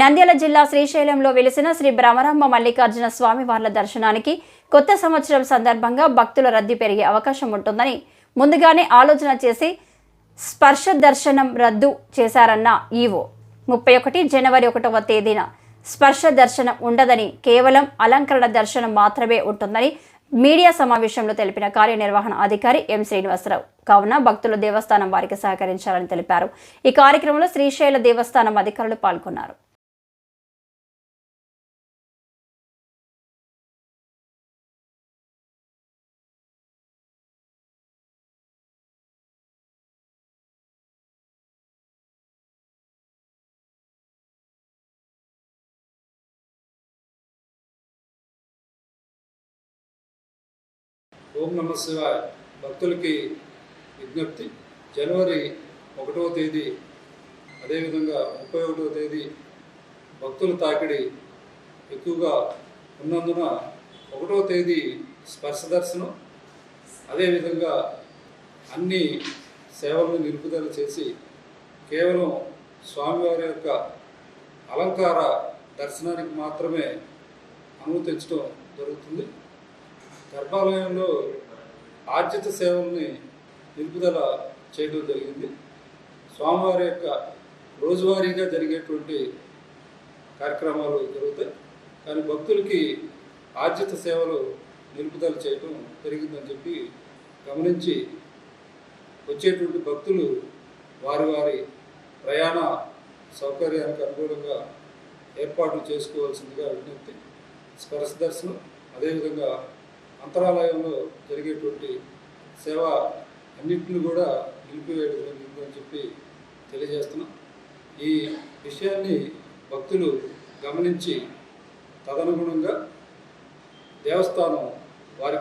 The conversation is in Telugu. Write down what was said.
నంద్యాల జిల్లా శ్రీశైలంలో వెలిసిన శ్రీ భ్రమరాంబ మల్లికార్జున స్వామి వార్ల దర్శనానికి కొత్త సంవత్సరం సందర్భంగా భక్తుల రద్దీ పెరిగే అవకాశం ఉంటుందని ముందుగానే ఆలోచన చేసి స్పర్శ దర్శనం రద్దు చేశారన్న ఈవో. ముప్పై ఒకటి జనవరి ఒకటవ తేదీన స్పర్శ దర్శనం ఉండదని కేవలం అలంకరణ దర్శనం మాత్రమే ఉంటుందని మీడియా సమావేశంలో తెలిపిన కార్యనిర్వహణ అధికారి ఎం శ్రీనివాసరావు. కావున భక్తులు దేవస్థానం వారికి సహకరించాలని తెలిపారు. ఈ కార్యక్రమంలో శ్రీశైల దేవస్థానం అధికారులు పాల్గొన్నారు. ఓం నమ శివాయ. భక్తులకి విజ్ఞప్తి. జనవరి ఒకటవ తేదీ అదేవిధంగా ముప్పై ఒకటవ తేదీ భక్తుల తాకిడి ఎక్కువగా ఉన్నందున ఒకటవ తేదీ స్పర్శ దర్శనం అదేవిధంగా అన్ని సేవలను నిలుపుదల చేసి కేవలం స్వామివారి యొక్క అలంకార దర్శనానికి మాత్రమే అనుమతించడం జరుగుతుంది. గర్భాలయంలో ఆర్జిత సేవల్ని నిలుపుదల చేయడం జరిగింది. స్వామివారి యొక్క రోజువారీగా జరిగేటువంటి కార్యక్రమాలు జరుగుతాయి. కానీ భక్తులకి ఆర్జిత సేవలు నిలుపుదల చేయడం జరిగిందని చెప్పి గమనించి వచ్చేటువంటి భక్తులు వారి వారి ప్రయాణ సౌకర్యానికి అనుగుణంగా ఏర్పాట్లు చేసుకోవాల్సిందిగా విజ్ఞప్తి. స్పర్శ దర్శనం అదేవిధంగా అంతరాలయంలో జరిగేటువంటి సేవ అన్నింటిని కూడా నిలిపివేయడం అని చెప్పి తెలియజేస్తున్నాం. ఈ విషయాన్ని భక్తులు గమనించి తదనుగుణంగా దేవస్థానం